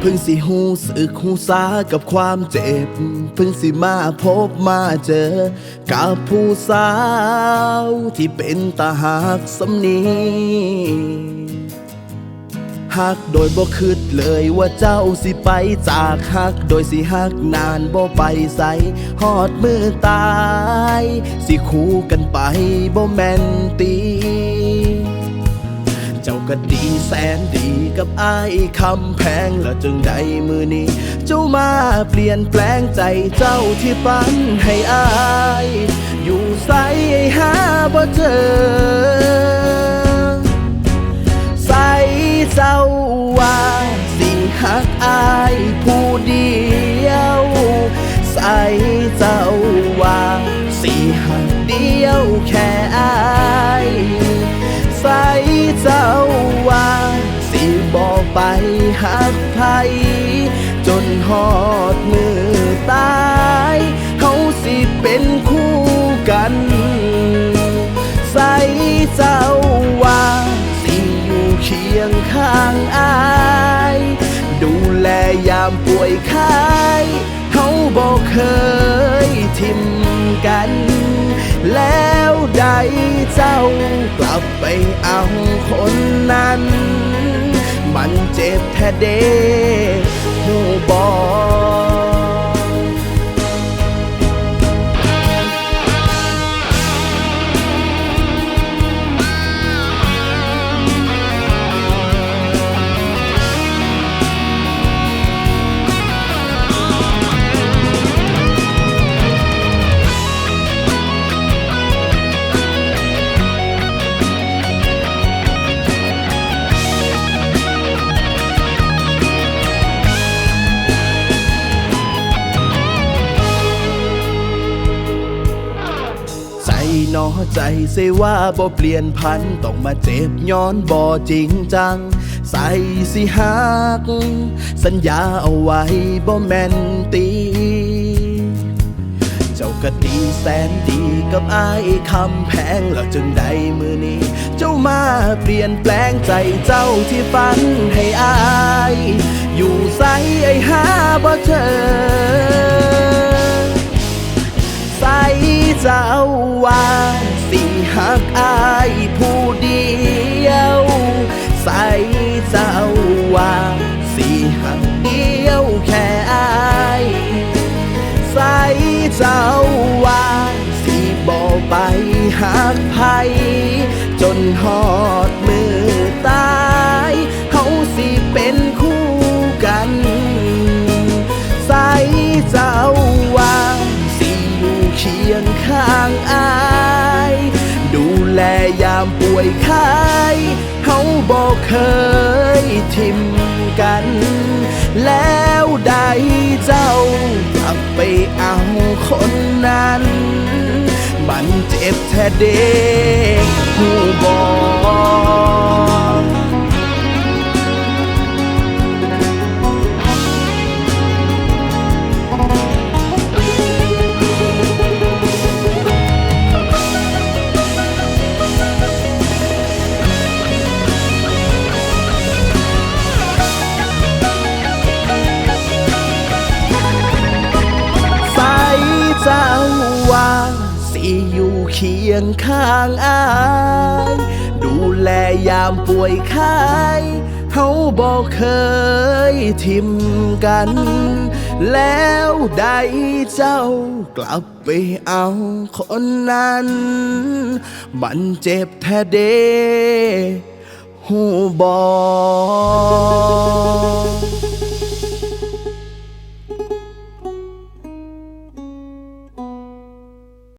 เพิ่งสิหูสึกหูสากับความเจ็บ เพิ่งสิมาพบมาเจอ กับผู้สาวที่เป็นตาหักสำนีหักโดยบ่คิดเลยว่าเจ้าสิไปจากหัก โดยสิหักนานบ่ไปใสหอดมือตาย สิคู่กันไปบ่แม่นตี จ้าก็ดีแสนดีกับอ้ายคำแพงแล้วจึงได้มือนี้ เจ้ามาเปลี่ยนแปลงใจเจ้าที่ฝันให้อ้าย ไปหักไผจนหอดมือตายเขาสิเป็นคู่กัน ใส่เจ้าว่าสิอยู่เคียงข้างอายดูแลยามป่วยไข้เขาบอกเคยทิมกัน แล้วได้เจ้ากลับไปเอาคนนั้น มันเจ็บแท้เด้หูบอ นอใจเสว่าบ่เปลี่ยนพันต้องมาเจ็บย้อนบ่จริงจัง ใส่สิหัก สัญญาเอาไว้บ่แม่นตี เจ้าก็ดีแสนดีกับอ้ายคำแพงแล้วจึงได้มือนี้ เจ้ามาเปลี่ยนแปลงใจเจ้าที่ฝันให้อาย อยู่ใสไอ้หาบ่เจอ หักไผจนหอดมือตายเขาสิเป็นคู่กัน ใส่เจ้าว่าสิอยู่เคียงข้างอาย ดูแลยามป่วยไข้เขาบอกเคยทิมกัน แล้วได้เจ้ากลับไปเอาคนนั้น มันเจ็บแท้เด็กหูบอก เคียงข้างอาย ดูแลยามป่วยไข้เขาบอกเคยทิมกัน แล้วได้เจ้ากลับไปเอาคนนั้น มันเจ็บแท้เดหูบอก